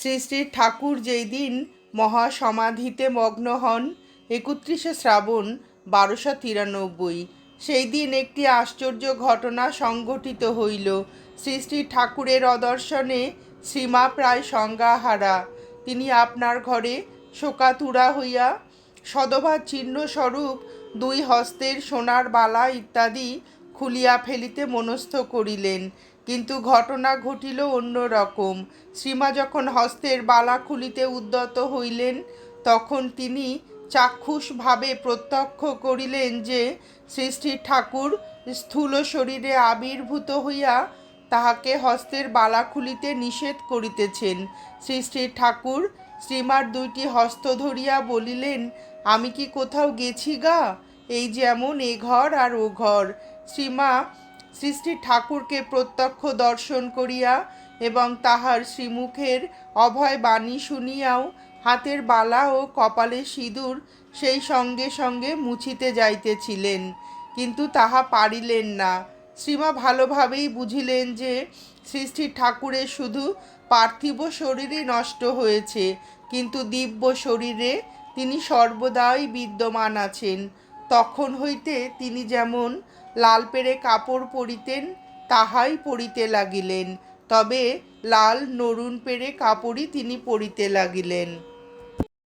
শ্রী শ্রী ঠাকুর যেই দিন মহাসমাধিতে মগ্ন হন, একত্রিশে শ্রাবণ বারোশো তিরানব্বই, সেই দিন একটি আশ্চর্য ঘটনা সংঘটিত হইল। শ্রী শ্রী ঠাকুরের অদর্শনে সীমা প্রায় সংজ্ঞাহারা। তিনি আপনার ঘরে শোকাতুরা হইয়া সদবা চিহ্নস্বরূপ দুই হস্তের সোনার বালা ইত্যাদি খুলিয়া ফেলিতে মনস্থ করিলেন, কিন্তু ঘটনা ঘটিল অন্য রকম। শ্রীমা যখন হস্তের বালা খুলিতে উদ্যত হইলেন, তখন তিনি চাক্ষুষভাবে প্রত্যক্ষ করিলেন যে শ্রী শ্রী ঠাকুর স্থূল শরীরে আবির্ভূত হইয়া তাহাকে হস্তের বালা খুলিতে নিষেধ করিতেছেন। শ্রী শ্রী ঠাকুর শ্রীমার দুইটি হস্ত ধরিয়া বলিলেন, আমি কি কোথাও গেছি গা? এই যেমন এ ঘর আর ও ঘর। শ্রীমা শ্রী শ্রী ঠাকুরকে প্রত্যক্ষ দর্শন করিয়া এবং তাহার শ্রীমুখের অভয় বাণী শুনিয়াও হাতের বালা ও কপালে সিঁদুর সেই সঙ্গে সঙ্গে মুছিতে যাইতেছিলেন, কিন্তু তাহা পারিলেন না। শ্রীমা ভালোভাবেই বুঝিলেন যে শ্রী ঠাকুরের শুধু পার্থিব শরীরই নষ্ট হয়েছে, কিন্তু দিব্য শরীরে তিনি সর্বদাই বিদ্যমান আছেন। তখন হইতে তিনি যেমন লাল পেরে কাপড় পরিতেন, তাহাই পরিতে লাগিলেন। তবে লাল নরুন পেরে কাপড়ই তিনি পরিতে লাগিলেন।